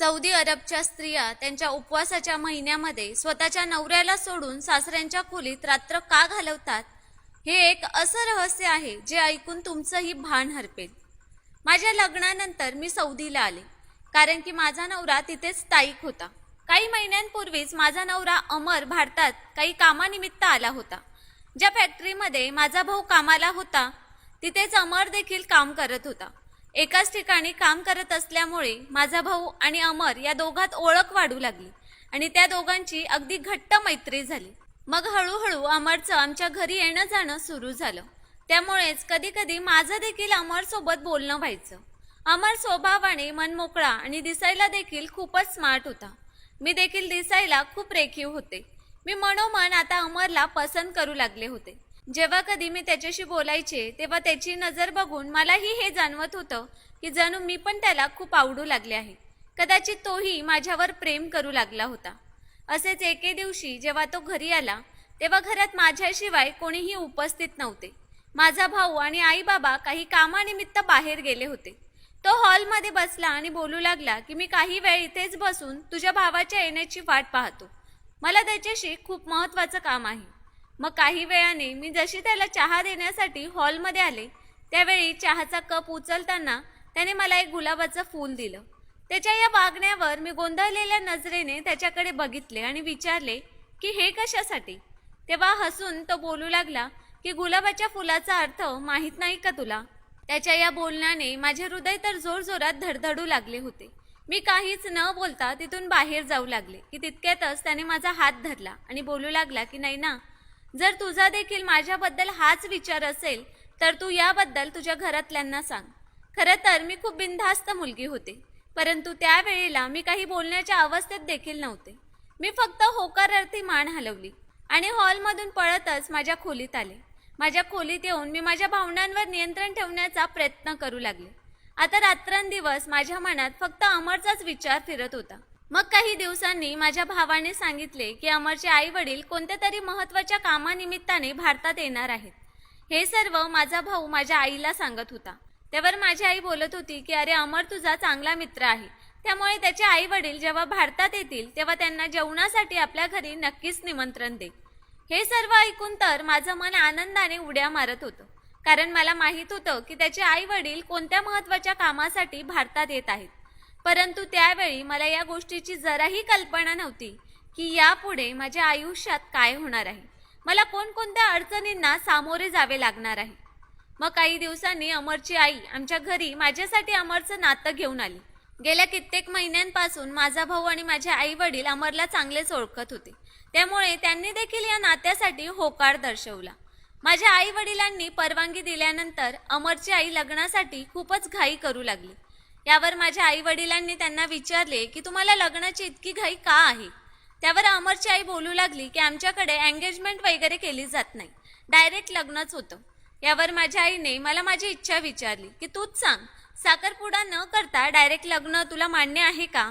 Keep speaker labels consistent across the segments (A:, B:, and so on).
A: Saudi अरबच्या स्त्रिया त्यांच्या उपवासाच्या महिन्यामध्ये स्वतःच्या नवऱ्याला सोडून सासऱ्यांच्या खोलीत रात्र का घालवतात हे एक असं रहस्य आहे जे ऐकून तुमचंही भान हरपेल. माझ्या लग्नानंतर मी सौदीला आले कारण की माझा नवरा तिथेच स्थायिक होता. काही महिन्यांपूर्वीच माझा नवरा अमर भारतात काही कामानिमित्त आला होता. ज्या फॅक्टरीमध्ये माझा भाऊ कामाला होता तिथेच अमर देखील काम करत होता. एकाच ठिकाणी काम करत असल्यामुळे माझा भाऊ आणि अमर या दोघात ओळख वाढू लागली आणि त्या दोघांची अगदी घट्ट मैत्री झाली. मग हळूहळू अमरचं आमच्या घरी येणं जाणं सुरू झालं. त्यामुळेच कधी कधी माझं देखील अमरसोबत बोलणं व्हायचं. अमर स्वभावाने मनमोकळा आणि दिसायला देखील खूपच स्मार्ट होता. मी देखील दिसायला खूप रेखीव होते. मी मनोमन आता अमरला पसंत करू लागले होते. जेव्हा कधी मी त्याच्याशी बोलायचे तेव्हा त्याची नजर बघून मलाही हे जाणवत होतं की जणू मी पण त्याला खूप आवडू लागले आहे. कदाचित तोही माझ्यावर प्रेम करू लागला होता. असेच एके दिवशी जेव्हा तो घरी आला तेव्हा घरात माझ्याशिवाय कोणीही उपस्थित नव्हते. माझा भाऊ आणि आई बाबा काही कामानिमित्त बाहेर गेले होते. तो हॉलमध्ये बसला आणि बोलू लागला की मी काही वेळ इथेच बसून तुझ्या भावाच्या येण्याची वाट पाहतो. मला त्याच्याशी खूप महत्त्वाचं काम आहे. मग काही वेळाने मी जशी त्याला चहा देण्यासाठी हॉलमध्ये आले त्यावेळी चहाचा कप उचलताना त्याने मला एक गुलाबाचं फूल दिलं. त्याच्या या वागण्यावर मी गोंधळलेल्या नजरेने त्याच्याकडे बघितले आणि विचारले की हे कशासाठी? तेव्हा हसून तो बोलू लागला की गुलाबाच्या फुलाचा अर्थ माहीत नाही का तुला? त्याच्या या बोलण्याने माझे हृदय तर जोरजोरात धडधडू लागले होते. मी काहीच न बोलता तिथून बाहेर जाऊ लागले की तितक्यातच त्याने माझा हात धरला आणि बोलू लागला की नाही ना जर तुझा देखील माझ्याबद्दल हाच विचार असेल तर तू याबद्दल तुझ्या घरातल्यांना सांग. खरं तर मी खूप बिनधास्त मुलगी होते परंतु त्यावेळेला मी काही बोलण्याच्या अवस्थेत देखील नव्हते. मी फक्त होकारार्थी मान हलवली आणि हॉलमधून पळतच माझ्या खोलीत आले. माझ्या खोलीत येऊन मी माझ्या भावनांवर नियंत्रण ठेवण्याचा प्रयत्न करू लागले. आता रात्रंदिवस माझ्या मनात फक्त अमरचाच विचार फिरत होता. मग काही दिवसांनी माझ्या भावाने सांगितले की अमरचे आई वडील कोणत्या तरी महत्त्वाच्या कामानिमित्ताने भारतात येणार आहेत. हे सर्व माझा भाऊ माझ्या आईला सांगत होता. त्यावर माझी आई बोलत होती की अरे अमर तुझा चांगला मित्र आहे. त्यामुळे त्याचे आई वडील जेव्हा भारतात येतील तेव्हा त्यांना जेवणासाठी आपल्या घरी नक्कीच निमंत्रण दे. हे सर्व ऐकून तर माझं मन आनंदाने उड्या मारत होतं. कारण मला माहीत होतं की त्याचे आई वडील कोणत्या महत्त्वाच्या कामासाठी भारतात येत आहेत. परंतु त्यावेळी मला या गोष्टीची जराही कल्पना नव्हती की यापुढे माझ्या आयुष्यात काय होणार आहे. मला कोणकोणत्या अडचणींना सामोरे जावे लागणार आहे. मग काही दिवसांनी अमरची आई आमच्या घरी माझ्यासाठी अमरचं नातं घेऊन आली. गेल्या कित्येक महिन्यांपासून माझा भाऊ आणि माझे आई वडील अमरला चांगलेच ओळखत होते. त्यामुळे त्यांनी देखील या नात्यासाठी होकार दर्शवला. माझ्या आई वडिलांनी परवानगी दिल्यानंतर अमरची आई लग्नासाठी खूपच घाई करू लागली. यावर माझ्या आई वडिलांनी त्यांना विचारले की तुम्हाला लग्नाची इतकी घाई का आहे? त्यावर अमरची आई बोलू लागली की आमच्याकडे एंगेजमेंट वगैरे केली जात नाही. डायरेक्ट लग्नच होतं. यावर माझ्या आईने मला माझी इच्छा विचारली की तूच सांग साखरपुडा न करता डायरेक्ट लग्न तुला मान्य आहे का?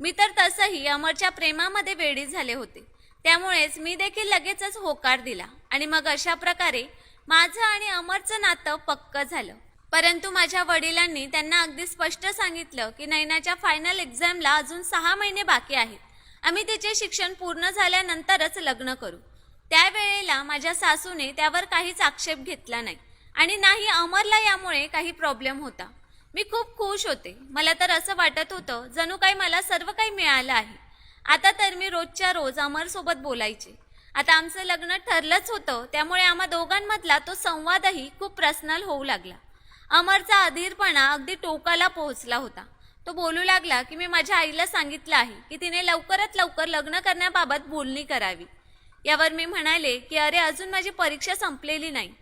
A: मी तर तसंही अमरच्या प्रेमामध्ये वेडी झाले होते. त्यामुळेच मी देखील लगेचच होकार दिला आणि मग अशा प्रकारे माझं आणि अमरचं नातं पक्क झालं. परंतु माझ्या वडिलांनी त्यांना अगदी स्पष्ट सांगितलं की नैनाच्या फायनल एक्झामला अजून सहा महिने बाकी आहेत. आम्ही तिचे शिक्षण पूर्ण झाल्यानंतरच लग्न करू. त्यावेळेला माझ्या सासूने त्यावर काहीच आक्षेप घेतला नाही आणि नाही अमरला यामुळे काही प्रॉब्लेम होता. मी खूप खुश होते. मला तर असं वाटत होतं जणू काही मला सर्व काही मिळालं आहे. आता तर मी रोजच्या रोज अमरसोबत बोलायचे. आता आमचं लग्न ठरलंच होतं त्यामुळे आम्हा दोघांमधला तो संवादही खूप पर्सनल होऊ लागला. अमरचा अधीरपणा अगदी टोकाला पोहोचला होता. तो बोलू लागला की मी माझ्या आईला सांगितलं आहे की तिने लवकरात लवकर लग्न करण्याबाबत बोलणी करावी. यावर मी म्हणाले की अरे अजून माझी परीक्षा संपलेली नाही.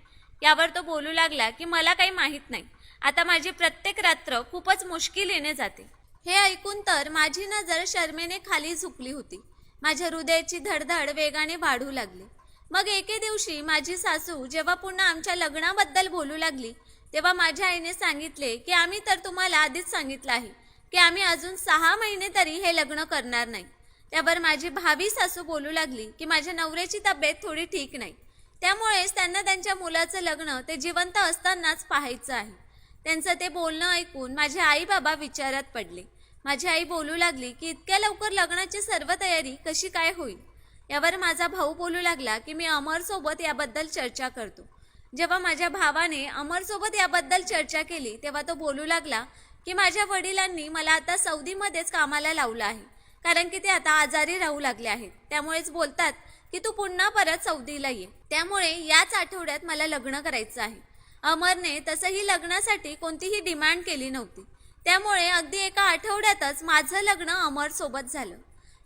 A: यावर तो बोलू लागला की मला काही माहीत नाही. आता माझी प्रत्येक रात्र खूपच मुश्किलीने जाते. हे ऐकून तर माझी नजर शर्मेने खाली झुकली होती. माझ्या हृदयाची धडधड वेगाने वाढू लागली. मग एके दिवशी माझी सासू जेव्हा पुन्हा आमच्या लग्नाबद्दल बोलू लागली तेव्हा माझ्या आईने सांगितले की आम्ही तर तुम्हाला आधीच सांगितलं आहे की आम्ही अजून सहा महिने तरी हे लग्न करणार नाही. त्यावर माझी भावी सासू बोलू लागली की माझ्या नवऱ्याची तब्येत थोडी ठीक नाही. त्यामुळेच त्यांना त्यांच्या मुलाचं लग्न ते जिवंत असतानाच पाहायचं आहे. त्यांचं ते बोलणं ऐकून माझे आई बाबा विचारात पडले. माझी आई बोलू लागली की इतक्या लवकर लग्नाची सर्व तयारी कशी काय होईल? यावर माझा भाऊ बोलू लागला की मी अमरसोबत याबद्दल चर्चा करतो. जेव्हा माझ्या भावाने अमरसोबत याबद्दल चर्चा केली तेव्हा तो बोलू लागला की माझ्या वडिलांनी मला आता सौदीमध्येच कामाला लावलं आहे कारण की ते आता आजारी राहू लागले आहेत. त्यामुळेच बोलतात की तू पुन्हा परत सौदीला ये. त्यामुळे याच आठवड्यात मला लग्न करायचं आहे. अमरने तसंही लग्नासाठी कोणतीही डिमांड केली नव्हती. त्यामुळे अगदी एका आठवड्यातच माझं लग्न अमरसोबत झालं.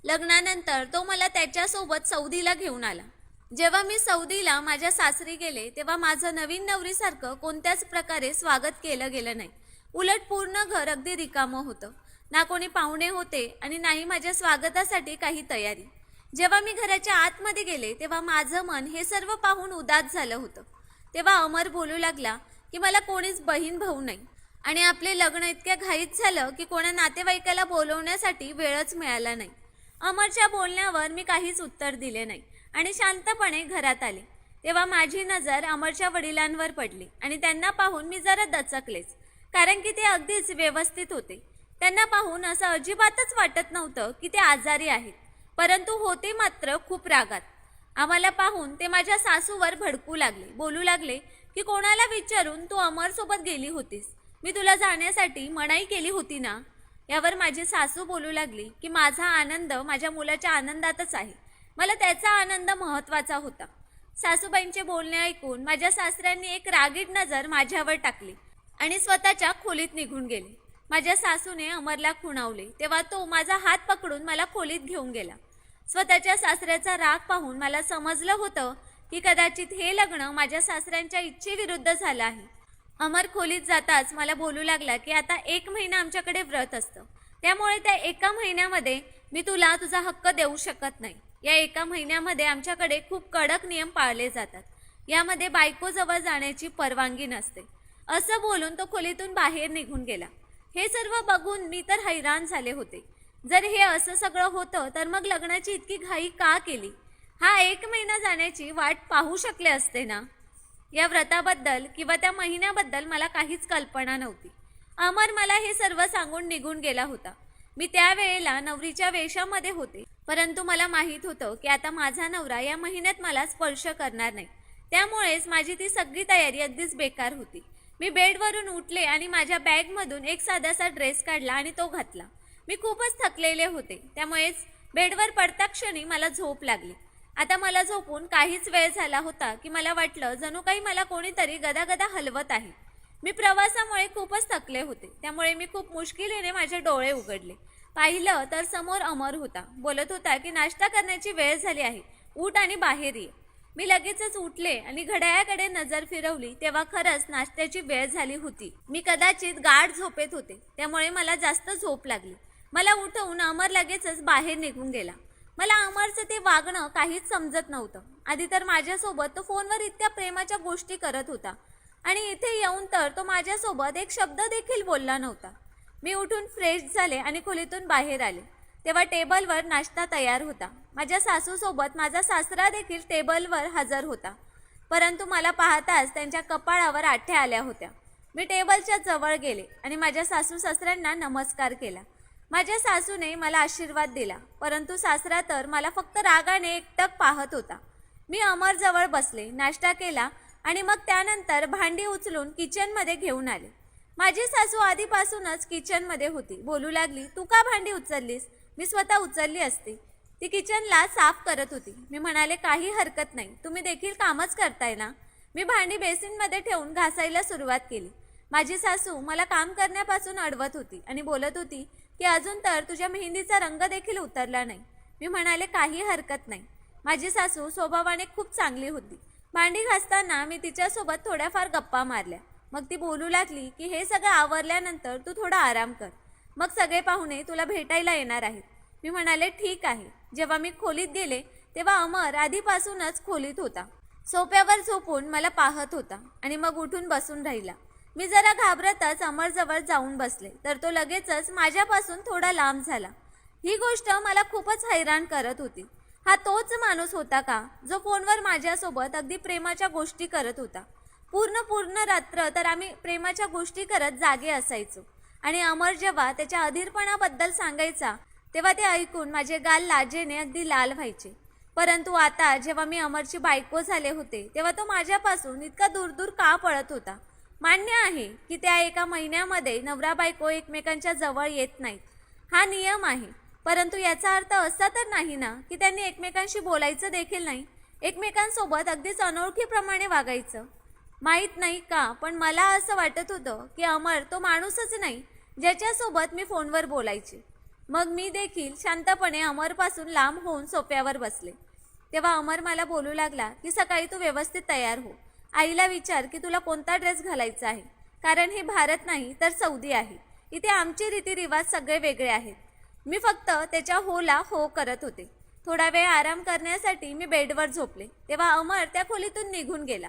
A: लग्नानंतर तो मला त्याच्यासोबत सौदीला घेऊन आला. जेव्हा मी सौदीला माझ्या सासरी गेले तेव्हा माझं नवीन नवरीसारखं कोणत्याच प्रकारे स्वागत केलं गेलं नाही. उलट पूर्ण घर अगदी रिकामं होतं. ना कोणी पाहुणे होते आणि नाही माझ्या स्वागतासाठी काही तयारी. जेव्हा मी घराच्या आतमध्ये गेले तेव्हा माझं मन हे सर्व पाहून उदास झालं होतं. तेव्हा अमर बोलू लागला की मला कोणीच बहीण भाऊ नाही. आणि आपले लग्न इतक्या घाईत झालं की कोणा नातेवाईकाला बोलवण्यासाठी वेळच मिळाला नाही. अमरच्या बोलण्यावर मी काहीच उत्तर दिले नाही. आणि शांतपणे घरात आले. तेव्हा माझी नजर अमरच्या वडिलांवर पडली आणि त्यांना पाहून मी जरा दचकलेच कारण की ते अगदीच व्यवस्थित होते. त्यांना पाहून असं अजिबातच वाटत नव्हतं की ते आजारी आहेत परंतु होते मात्र खूप रागात. आम्हाला पाहून ते माझ्या सासूवर भडकू लागले बोलू लागले की कोणाला विचारून तू अमरसोबत गेली होतीस? मी तुला जाण्यासाठी मनाई केली होती ना? यावर माझी सासू बोलू लागली की माझा आनंद माझ्या मुलाच्या आनंदातच आहे. मला त्याचा आनंद महत्त्वाचा होता. सासूबाईंचे बोलणे ऐकून माझ्या सासऱ्यांनी एक रागीट नजर माझ्यावर टाकली आणि स्वतःच्या खोलीत निघून गेले. माझ्या सासूने अमरला खुणावले तेव्हा तो माझा हात पकडून मला खोलीत घेऊन गेला. स्वतःच्या सासऱ्याचा राग पाहून मला समजलं होतं की कदाचित हे लग्न माझ्या सासऱ्यांच्या इच्छेविरुद्ध झालं आहे. अमर खोलीत जाताच मला बोलू लागला की आता एक महिना आमच्याकडे व्रत असतं. त्यामुळे त्या एका महिन्यामध्ये मी तुला तुझा हक्क देऊ शकत नाही. या एका महिन्यामध्ये आमच्याकडे खूप कडक नियम पाळले जातात. यामध्ये बायकोजवळ जाण्याची परवानगी नसते. असं बोलून तो खोलीतून बाहेर निघून गेला. हे सर्व बघून मी तर हैराण झाले होते. जर हे असं सगळं होतं तर मग लग्नाची इतकी घाई का केली? हा एक महिना जाण्याची वाट पाहू शकले असते ना? या व्रताबद्दल किंवा त्या महिन्याबद्दल मला काहीच कल्पना नव्हती. अमर मला हे सर्व सांगून निघून गेला होता. मी त्यावेळेला नवरीच्या वेशामध्ये होते. परंतु मला माहीत होतं की आता माझा नवरा या महिन्यात मला स्पर्श करणार नाही. त्यामुळेच माझी ती सगळी तयारी अगदीच बेकार होती. मी बेडवरून उठले आणि माझ्या बॅगमधून एक साधासा ड्रेस काढला आणि तो घातला. मी खूपच थकलेले होते. त्यामुळेच बेडवर पडता क्षणी मला झोप लागली. आता मला झोपून काहीच वेळ झाला होता की मला वाटलं जणू काही मला कोणीतरी गदागदा हलवत आहे. मी प्रवासामुळे खूपच थकले होते. त्यामुळे मी खूप मुश्किलीने माझे डोळे उघडले. पाहिलं तर समोर अमर होता. बोलत होता की नाश्ता करण्याची वेळ झाली आहे. उठ आणि बाहेर ये. मी लगेचच उठले आणि घड्याळाकडे नजर फिरवली. तेव्हा खरंच नाश्त्याची वेळ झाली होती. मी कदाचित गाढ झोपेत होते. त्यामुळे मला जास्त झोप लागली. मला उठवून अमर लगेचच बाहेर निघून गेला. मला अमरचं ते वागणं काहीच समजत नव्हतं. आधी तर माझ्यासोबत तो फोनवर इतक्या प्रेमाच्या गोष्टी करत होता. आणि इथे येऊन तर तो माझ्यासोबत एक शब्द देखील बोलला नव्हता. मी उठून फ्रेश झाले आणि खोलीतून बाहेर आले. तेव्हा टेबलवर नाश्ता तयार होता. माझ्या सासूसोबत माझा सासरा देखील टेबलवर हजर होता. परंतु मला पाहताच त्यांच्या कपाळावर आठ्या आल्या होत्या. मी टेबलच्या जवळ गेले आणि माझ्या सासू सासऱ्यांना नमस्कार केला. माझ्या सासूने मला आशीर्वाद दिला परंतु सासरा तर मला फक्त रागाने एकटक पाहत होता. मी अमरजवळ बसले नाश्ता केला आणि मग त्यानंतर भांडी उचलून किचनमध्ये घेऊन आले. माझी सासू आधीपासूनच किचनमध्ये होती. बोलू लागली तू का भांडी उचललीस? मी स्वतः उचलली असती. ती किचनला साफ करत होती. मी म्हणाले काही हरकत नाही. तुम्ही देखील कामच करताय ना? मी भांडी बेसिनमध्ये ठेवून घासायला सुरुवात केली. माझी सासू मला काम करण्यापासून अडवत होती आणि बोलत होती की अजून तर तुझ्या मेहंदीचा रंग देखील उतरला नाही. मी म्हणाले काही हरकत नाही. माझी सासू स्वभावाने खूप चांगली होती. भांडी घासताना मी तिच्यासोबत थोड्याफार गप्पा मारल्या. मग ती बोलू लागली की हे सगळं आवरल्यानंतर तू थोडा आराम कर. मग सगळे पाहुणे तुला भेटायला येणार आहेत. मी म्हणाले ठीक आहे. जेव्हा मी खोलीत गेले तेव्हा अमर आधीपासूनच खोलीत होता. सोप्यावर झोपून मला पाहत होता आणि मग उठून बसून राहिला. मी जरा घाबरतच अमरजवळ जाऊन बसले तर तो लगेचच माझ्यापासून थोडा लांब झाला. ही गोष्ट मला खूपच हैराण करत होती. हा तोच माणूस होता का जो फोनवर माझ्यासोबत अगदी प्रेमाच्या गोष्टी करत होता? पूर्ण पूर्ण रात्र तर आम्ही प्रेमाच्या गोष्टी करत जागे असायचो. आणि अमर जेव्हा त्याच्या अधीरपणाबद्दल सांगायचा तेव्हा ते ऐकून माझे गाल लाजेने अगदी लाल व्हायचे. परंतु आता जेव्हा मी अमरची बायको झाले होते तेव्हा तो माझ्यापासून इतका दूर दूर का पळत होता? मान्य आहे की त्या एका महिन्यामध्ये नवरा बायको एकमेकांच्या जवळ येत नाहीत. हा नियम आहे. परंतु याचा अर्थ असा तर नाही ना की त्यांनी एकमेकांशी बोलायचं देखील नाही. एकमेकांसोबत अगदीच अनोळखीप्रमाणे वागायचं. माहीत नाही का पण मला असं वाटत होतं की अमर तो माणूसच नाही ज्याच्यासोबत मी फोनवर बोलायचे. मग मी देखील शांतपणे अमरपासून लांब होऊन सोप्यावर बसले. तेव्हा अमर मला बोलू लागला की सकाळी तू व्यवस्थित तयार हो. आईला विचार की तुला कोणता ड्रेस घालायचा आहे? कारण हे भारत नाही तर सौदी आहे. इथे आमचे रीतिरिवाज सगळे वेगळे आहेत. मी फक्त त्याच्या होला हो करत होते. थोडा वेळ आराम करण्यासाठी मी बेडवर झोपले. तेव्हा अमर त्या खोलीतून निघून गेला.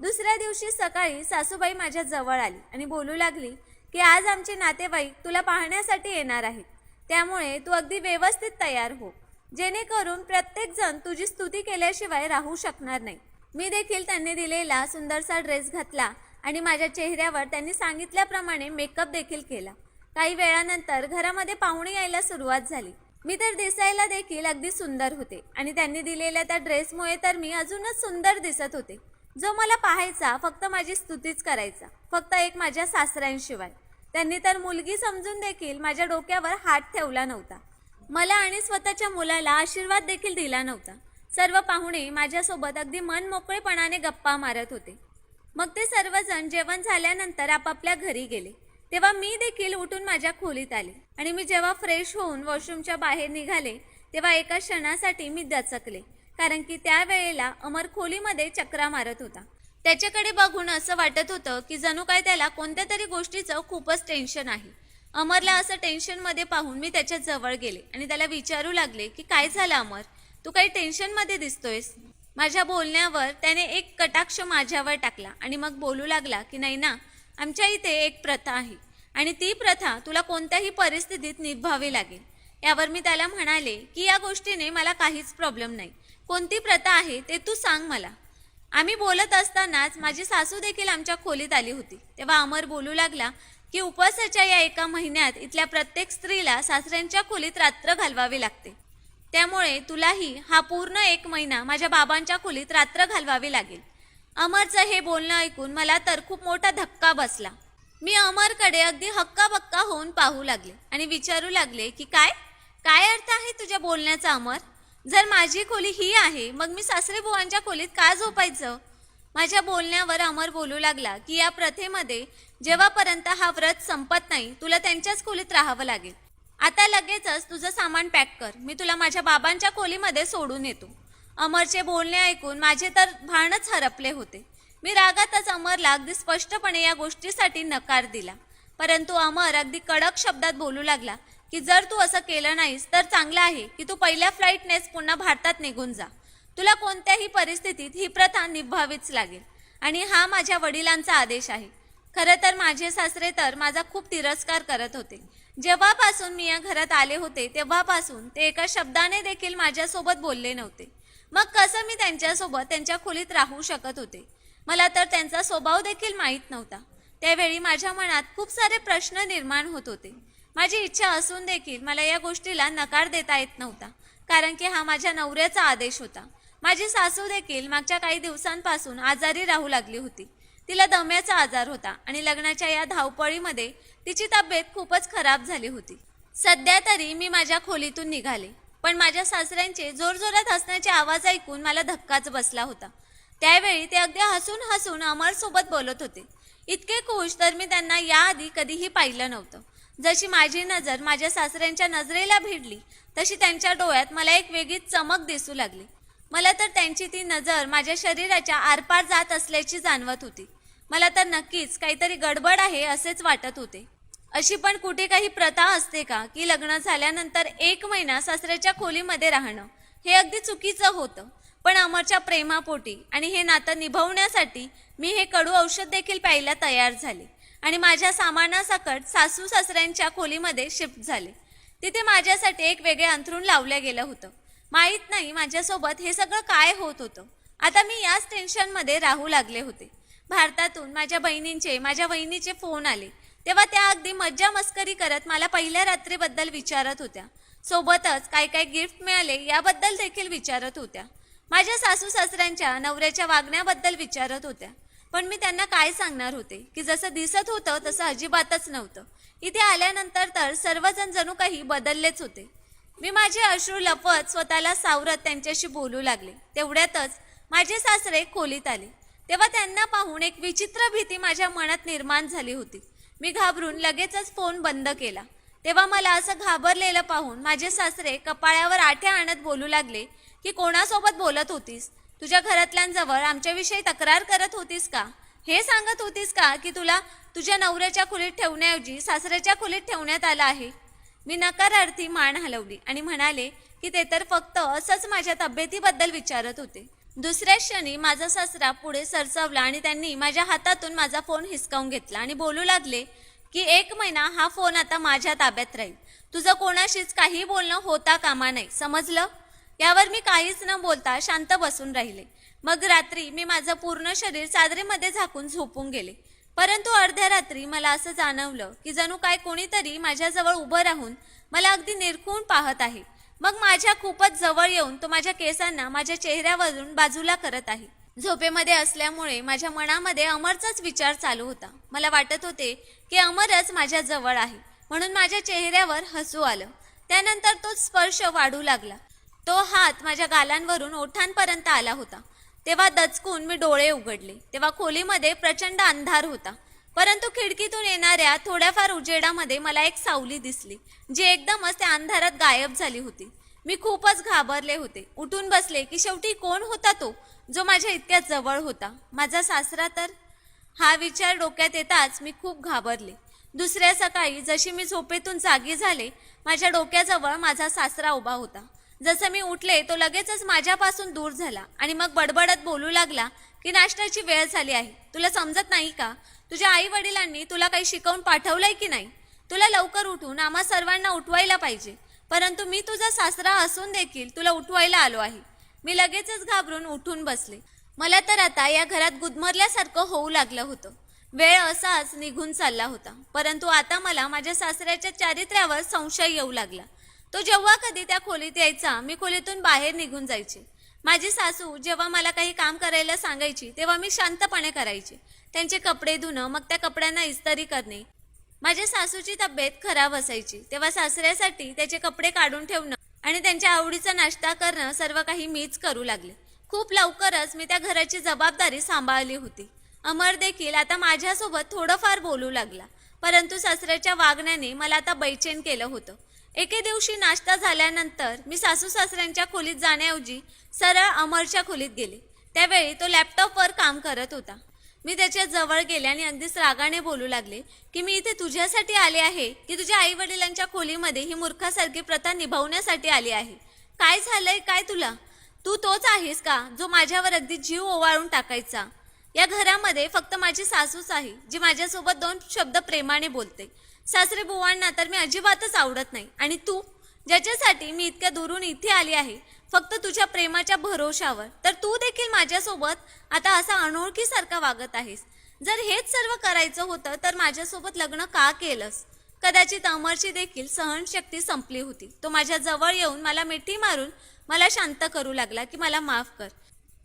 A: दुसऱ्या दिवशी सकाळी सासूबाई माझ्या जवळ आली आणि बोलू लागली की आज आमचे नातेवाईक तुला पाहण्यासाठी येणार आहेत. त्यामुळे तू अगदी व्यवस्थित तयार हो. जेणेकरून प्रत्येकजण तुझी स्तुती केल्याशिवाय राहू शकणार नाही. मी देखील त्यांनी दिलेला सुंदरसा ड्रेस घातला आणि माझ्या चेहऱ्यावर त्यांनी सांगितल्याप्रमाणे मेकअप देखील केला. काही वेळानंतर घरामध्ये पाहुणे यायला सुरुवात झाली. मी तर दिसायला देखील अगदी सुंदर होते आणि त्यांनी दिलेल्या त्या ड्रेसमुळे तर मी अजूनच सुंदर दिसत होते. जो मला पाहायचा फक्त माझी स्तुतीच करायचा फक्त एक माझ्या सासऱ्यांशिवाय. त्यांनी तर मुलगी समजून देखील माझ्या डोक्यावर हात ठेवला नव्हता. मला आणि स्वतःच्या मुलाला आशीर्वाद देखील दिला नव्हता. सर्व पाहुणे माझ्यासोबत अगदी मन मोकळेपणाने गप्पा मारत होते. मग ते सर्वजण जेवण झाल्यानंतर आपापल्या घरी गेले. तेव्हा मी देखील उठून माझ्या खोलीत आले. आणि मी जेव्हा फ्रेश होऊन वॉशरूमच्या बाहेर निघाले तेव्हा एका क्षणासाठी मी दचकले. कारण की त्यावेळेला अमर खोलीमध्ये चक्रा मारत होता. त्याच्याकडे बघून असं वाटत होतं की जणू काय त्याला कोणत्या तरी गोष्टीचं खूपच टेन्शन आहे. अमरला असं टेन्शनमध्ये पाहून मी त्याच्याजवळ गेले आणि त्याला विचारू लागले की काय झालं अमर? तू काही टेन्शनमध्ये दिसतोयस? माझ्या बोलण्यावर त्याने एक कटाक्ष माझ्यावर टाकला आणि मग बोलू लागला की नाही ना आमच्या इथे एक प्रथा आहे. आणि ती प्रथा तुला कोणत्याही परिस्थितीत निभावी लागेल. यावर मी त्याला म्हणाले की या गोष्टीने मला काहीच प्रॉब्लेम नाही. कोणती प्रथा आहे ते तू सांग मला. आम्ही बोलत असतानाच माझी सासू देखील आमच्या खोलीत आली होती. तेव्हा अमर बोलू लागला की उपवासाच्या या एका महिन्यात इथल्या प्रत्येक स्त्रीला सासऱ्यांच्या खोलीत रात्र घालवावी लागते. त्यामुळे तुलाही हा पूर्ण एक महिना माझ्या बाबांच्या खोलीत रात्र घालवावी लागेल. अमरचं हे बोलणं ऐकून मला तर खूप मोठा धक्का बसला. मी अमरकडे अगदी हक्काबक्का होऊन पाहू लागले आणि विचारू लागले की काय? काय अर्थ आहे तुझ्या बोलण्याचा अमर? जर माझी खोली ही आहे मग मी सासरे बुवांच्या खोलीत का झोपायचं? माझ्या बोलण्यावर अमर बोलू लागला की या प्रथेमध्ये जेव्हापर्यंत हा व्रत संपत नाही तुला त्यांच्याच खोलीत राहावं लागेल. आता लगेचच तुझं सामान पॅक कर. मी तुला माझ्या बाबांच्या खोलीमध्ये सोडून येतो. अमरचे बोलणे ऐकून माझे तर भानच हरपले होते. मी रागातच अमरला अगदी स्पष्टपणे या गोष्टीसाठी नकार दिला. परंतु अमर अगदी कडक शब्दात बोलू लागला की जर तू असं केलं नाहीस तर चांगलं आहे की तू पहिल्या फ्लाईटनेच पुन्हा भारतात निघून जा. तुला कोणत्याही परिस्थितीत ही प्रथा निभावीच लागेल. आणि हा माझ्या वडिलांचा आदेश आहे. खरं तर माझे सासरे तर माझा खूप तिरस्कार करत होते. जेव्हापासून मी या घरात आले होते तेव्हापासून ते एका शब्दाने देखील माझ्यासोबत बोलले नव्हते. मग कसं मी त्यांच्यासोबत त्यांच्या खोलीत राहू शकत होते? मला तर त्यांचा स्वभाव देखील माहीत नव्हता. त्यावेळी माझ्या मनात खूप सारे प्रश्न निर्माण होत होते. माझी इच्छा असून देखील मला या गोष्टीला नकार देता येत नव्हता कारण की हा माझ्या नवऱ्याचा आदेश होता. माझी सासू देखील मागच्या काही दिवसांपासून आजारी राहू लागली होती. तिला दम्याचा आजार होता आणि लग्नाच्या या धावपळीमध्ये तिची तब्येत खूपच खराब झाली होती. सध्या तरी मी माझ्या खोलीतून निघाले. पण माझ्या सासऱ्यांचे जोरजोरात हसण्याचे आवाज ऐकून मला धक्काच बसला होता. त्यावेळी ते अगदी हसून हसून अमरसोबत बोलत होते. इतके खुश तर मी त्यांना याआधी कधीही पाहिलं नव्हतं. जशी माझी नजर माझ्या सासऱ्यांच्या नजरेला भिडली तशी त्यांच्या डोळ्यात मला एक वेगळी चमक दिसू लागली. मला तर त्यांची ती नजर माझ्या शरीराच्या आरपार जात असल्याची जाणवत होती. मला तर नक्कीच काहीतरी गडबड आहे असेच वाटत होते. अशी पण कुठे काही प्रथा असते का? की लग्न झाल्यानंतर एक महिना सासऱ्याच्या खोलीमध्ये राहणं हे अगदी चुकीचं होतं. पण अमरच्या प्रेमापोटी आणि हे नातं निभवण्यासाठी मी हे कडू औषध देखील प्यायला तयार झाले. आणि माझ्या सामानासकट सासू सासऱ्यांच्या खोलीमध्ये शिफ्ट झाले. तिथे माझ्यासाठी एक वेगळे अंथरूण लावलं गेलं होतं. माहीत नाही माझ्यासोबत हे सगळं काय होत होतं. आता मी याच टेन्शनमध्ये राहू लागले होते. भारतातून माझ्या बहिणींचे माझ्या वहिनीचे फोन आले. तेव्हा त्या अगदी मज्जा मस्करी करत मला पहिल्या रात्रीबद्दल विचारत होत्या. सोबतच काय काय गिफ्ट मिळाले याबद्दल देखील विचारत होत्या. माझ्या सासू सासऱ्यांच्या नवऱ्याच्या वागण्याबद्दल विचारत होत्या. पण मी त्यांना काय सांगणार होते? की जसं दिसत होतं तसं अजिबातच नव्हतं. इथे आल्यानंतर तर सर्वजण जणू काही बदललेच होते. मी माझे अश्रू लपवत स्वतःला सावरत त्यांच्याशी बोलू लागले. तेवढ्यातच माझे सासरे खोलीत आले. तेव्हा त्यांना पाहून एक विचित्र भीती माझ्या मनात निर्माण झाली होती. मी घाबरून लगेचच फोन बंद केला. तेव्हा मला असं घाबरलेलं पाहून माझे सासरे कपाळ्यावर आठ्या आणत बोलू लागले की कोणासोबत बोलत होतीस? तुझ्या घरातल्यांजवळ आमच्याविषयी तक्रार करत होतीस का? हे सांगत होतीस का की तुला तुझ्या नवऱ्याच्या खोलीत ठेवण्याऐवजी सासऱ्याच्या खोलीत ठेवण्यात आलं आहे? मी नकारार्थी मान हलवली आणि म्हणाले की ते तर फक्त असंच माझ्या तब्येतीबद्दल विचारत होते. दुसऱ्या क्षणी माझा सासरा पुढे सरसावला आणि त्यांनी माझ्या हातातून माझा फोन हिसकावून घेतला आणि बोलू लागले की एक महिना हा फोन आता माझ्या ताब्यात राहील. तुझं कोणाशीच काही बोलणं होता कामा नाही. समजलं? यावर मी काहीच न बोलता शांत बसून राहिले. मग रात्री मी माझं पूर्ण शरीर चादरीमध्ये झाकून झोपून गेले. परंतु अर्ध्या रात्री मला असं जाणवलं की जणू काय कोणीतरी माझ्याजवळ उभं राहून मला अगदी निरखून पाहत आहे. मग माझ्या खूपच जवळ येऊन तो माझ्या केसांना माझ्या चेहऱ्यावरून बाजूला करत आहे. झोपेमध्ये असल्यामुळे माझ्या मनामध्ये अमरचाच विचार चालू होता. मला वाटत होते की अमरच माझ्या जवळ आहे म्हणून माझ्या चेहऱ्यावर हसू आलं. त्यानंतर तो स्पर्श वाढू लागला. तो हात माझ्या गालांवरून ओठांपर्यंत आला होता. तेव्हा दचकून मी डोळे उघडले. तेव्हा खोलीमध्ये प्रचंड अंधार होता. परंतु खिडकीतून येणाऱ्या थोड्याफार उजेडामध्ये मला एक सावली दिसली जी एकदमच त्या अंधारात गायब झाली होती. मी खूपच घाबरले होते. उठून बसले की शेवटी कोण होता तो जो माझ्या इतक्या जवळ होता? माझा सासरा तर? हा विचार डोक्यात येताच मी खूप घाबरले. दुसऱ्या सकाळी जशी मी झोपेतून जागी झाले माझ्या डोक्याजवळ माझा सासरा उभा होता. जसं मी उठले तो लगेचच माझ्यापासून दूर झाला आणि मग बडबडत बोलू लागला की नाश्त्याची वेळ झाली आहे. तुला समजत नाही का? तुझ्या आई वडिलांनी तुला काही शिकवून पाठवलंय की नाही? तुला लवकर उठून आम्हा सर्वांना उठवायला पाहिजे. परंतु मी तुझा सासरा असून देखील तुला उठवायला आलो आहे. मी लगेचच घाबरून उठून बसले. मला तर आता या घरात गुदमरल्यासारखं होऊ लागलं होतं. वेळ असाच निघून चालला होता. परंतु आता मला माझ्या सासऱ्याच्या चारित्र्यावर संशय येऊ लागला. तो जेव्हा कधी त्या खोलीत यायचा मी खोलीतून बाहेर निघून जायचे. माझी सासू जेव्हा मला काही काम करायला सांगायची तेव्हा मी शांतपणे करायचे. त्यांचे कपडे धुणं मग त्या कपड्यांना इस्तरी करणे. माझ्या सासूची तब्येत खराब असायची. तेव्हा सासऱ्यासाठी त्याचे कपडे काढून ठेवणं आणि त्यांच्या आवडीचा नाश्ता करणं सर्व काही मीच करू लागले. खूप लवकरच मी त्या घराची जबाबदारी सांभाळली होती. अमर देखील आता माझ्यासोबत थोडंफार बोलू लागला. परंतु सासऱ्याच्या वागण्याने मला आता बैचेन केलं होतं. एके दिवशी नाश्ता झाल्यानंतर मी सासू सासऱ्यांच्या खोलीत जाण्याऐवजी सरळ अमरच्या खोलीत गेले. त्यावेळी तो लॅपटॉपवर काम करत होता. मी त्याच्याजवळ गेले आणि अगदीच रागाने बोलू लागले की मी इथे तुझ्यासाठी आले आहे की तुझ्या आई वडिलांच्या खोलीमध्ये ही मूर्खासारखी प्रथा निभावण्यासाठी आली आहे. काय झालंय काय तुला? तू तोच आहेस का जो माझ्यावर अगदी जीव ओवाळून टाकायचा? या घरामध्ये फक्त माझी सासूच आहे जी माझ्यासोबत दोन शब्द प्रेमाने बोलते. सासरे बुवांना तर मी अजिबातच आवडत नाही. आणि तू ज्याच्यासाठी मी इतक्या दुरून इथे आली आहे फक्त तुझ्या प्रेमाच्या भरोशावर. तर तू देखील माझ्यासोबत आता असा अनोळखीसारखा वागत आहेस. जर हेच सर्व करायचं होतं तर माझ्यासोबत लग्न का केलंस? कदाचित अमरची देखील सहनशक्ती संपली होती. तो माझ्या जवळ येऊन मला मिठी मारून मला शांत करू लागला की मला माफ कर.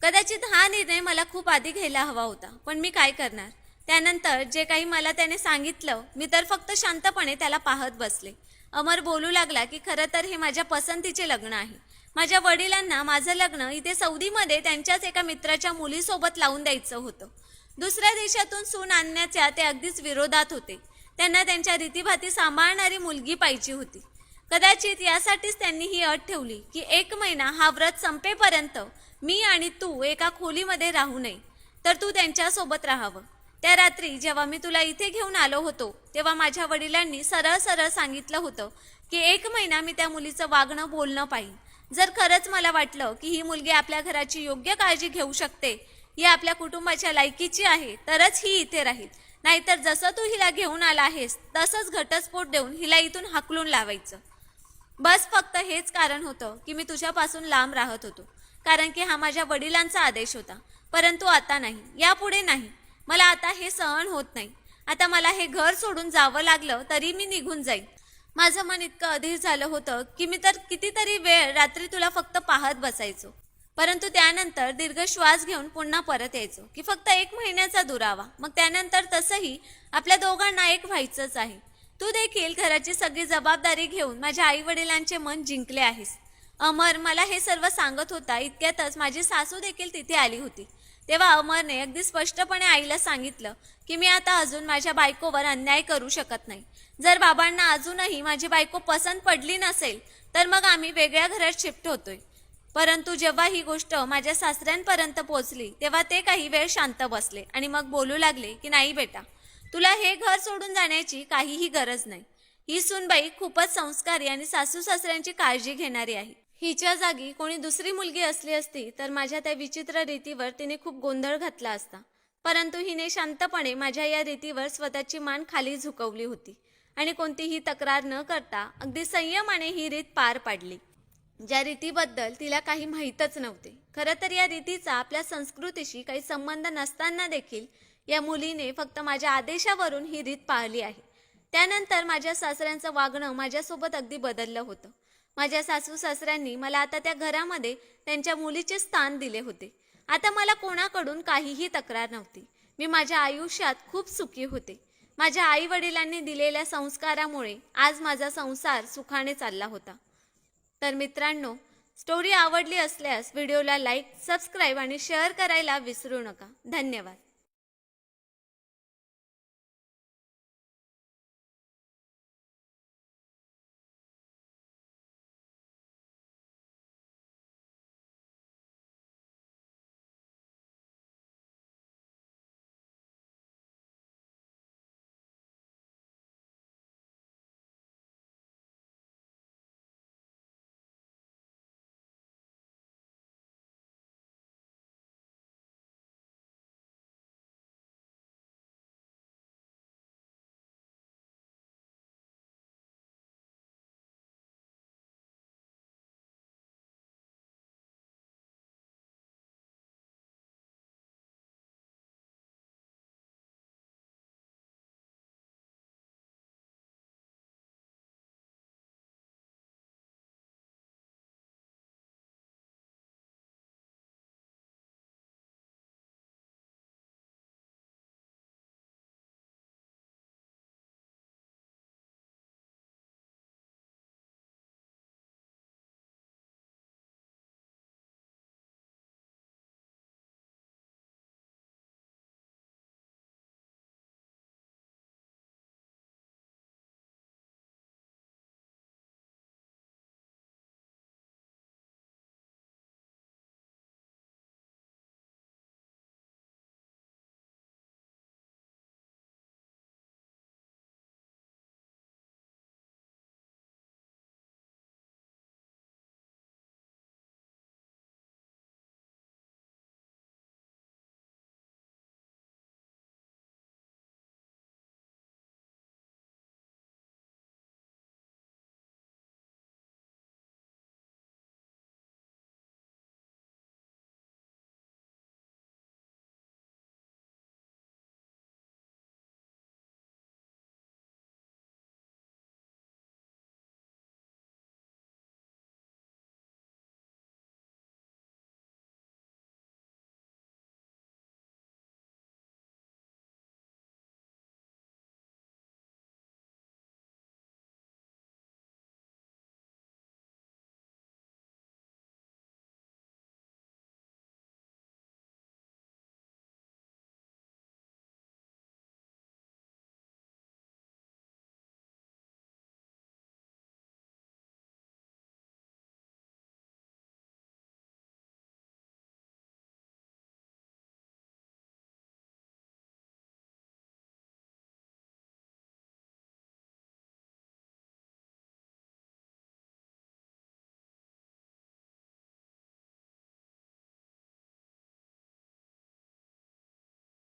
A: कदाचित हा निर्णय मला खूप आधी घ्यायला हवा होता पण मी काय करणार? त्यानंतर जे काही मला त्याने सांगितलं मी तर फक्त शांतपणे त्याला पाहत बसले. अमर बोलू लागला की खरं तर हे माझ्या पसंतीचे लग्न आहे. माझ्या वडिलांना माझं लग्न इथे सौदीमध्ये त्यांच्याच एका मित्राच्या मुलीसोबत लावून द्यायचं होतं. दुसऱ्या देशातून सून आणण्याच्या ते अगदीच विरोधात होते. त्यांना त्यांच्या रीतीभाती सांभाळणारी मुलगी पाहिजे होती. कदाचित यासाठीच त्यांनी ही अट ठेवली की एक महिना हा व्रत संपेपर्यंत मी आणि तू एका खोलीमध्ये राहू नये. तर तू त्यांच्यासोबत राहावं. त्या रात्री जेव्हा मी तुला इथे घेऊन आलो होतो तेव्हा माझ्या वडिलांनी सरळ सरळ सांगितलं होतं की एक महिना मी त्या मुलीचं वागणं बोलणं पाहिजे जर खरंच मला वाटलं की ही मुलगी आपल्या घराची योग्य काळजी घेऊ शकते ही आपल्या कुटुंबाच्या लायकीची आहे तरच ही इथे राहील. नाहीतर जसं तू हिला घेऊन आला आहेस तसंच घटस्फोट देऊन हिला इथून हाकलून लावायचं. बस फक्त हेच कारण होतं की मी तुझ्यापासून लांब राहत होतो कारण की हा माझ्या वडिलांचा आदेश होता. परंतु आता नाही यापुढे नाही. मला आता हे सहन होत नाही. आता मला हे घर सोडून जावं लागलं तरी मी निघून जाईन. माझं मन इतकं अधीर झालं होतं की मी तर कितीतरी वेळ रात्री तुला फक्त पाहत बसायचो. परंतु त्यानंतर दीर्घ श्वास घेऊन पुन्हा परत यायचो की फक्त एक महिन्याचा दुरावा. मग त्यानंतर तसंही आपल्या दोघांना एक व्हायचंच आहे. तू देखील घराची सगळी जबाबदारी घेऊन माझ्या आई वडिलांचे मन जिंकले आहेस. अमर मला हे सर्व सांगत होता इतक्यातच माझी सासू देखील तिथे आली होती. तेव्हा अमरने अगदी स्पष्टपणे आईला सांगितलं की मी आता अजून माझ्या बायकोवर अन्याय करू शकत नाही. जर बाबांना अजूनही माझी बायको पसंत पडली नसेल तर मग आम्ही वेगळ्या घरात शिफ्ट होतोय. परंतु जेव्हा ही गोष्ट माझ्या सासऱ्यांपर्यंत पोहोचली तेव्हा ते काही वेळ शांत बसले आणि मग बोलू लागले की नाही बेटा तुला हे घर सोडून जाण्याची काहीही गरज नाही. ही सुनबाई खूपच संस्कारी आणि सासू सासऱ्यांची काळजी घेणारी आहे. हिच्या जागी कोणी दुसरी मुलगी असली असती तर माझ्या त्या विचित्र रीतीवर तिने खूप गोंधळ घातला असता. परंतु हिने शांतपणे माझ्या या रीतीवर स्वतःची मान खाली झुकवली होती आणि कोणतीही तक्रार न करता अगदी संयमाने ही रीत पार पाडली. ज्या रीतीबद्दल तिला काही माहीतच नव्हते. खरं तर या रीतीचा आपल्या संस्कृतीशी काही संबंध नसताना देखील या मुलीने फक्त माझ्या आदेशावरून ही रीत पाळली आहे. त्यानंतर माझ्या सासऱ्यांचं वागणं माझ्यासोबत अगदी बदललं होतं. माझ्या सासू सासऱ्यांनी मला आता त्या घरामध्ये त्यांच्या मुलीचे स्थान दिले होते. आता मला कोणाकडून काहीही तक्रार नव्हती. मी माझ्या आयुष्यात खूप सुखी होते. माझ्या आई वडिलांनी दिलेल्या संस्कारामुळे आज माझा संसार सुखाने चालला होता. तर मित्रांनो स्टोरी आवडली असल्यास व्हिडिओला लाईक सबस्क्राईब आणि शेअर करायला विसरू नका. धन्यवाद.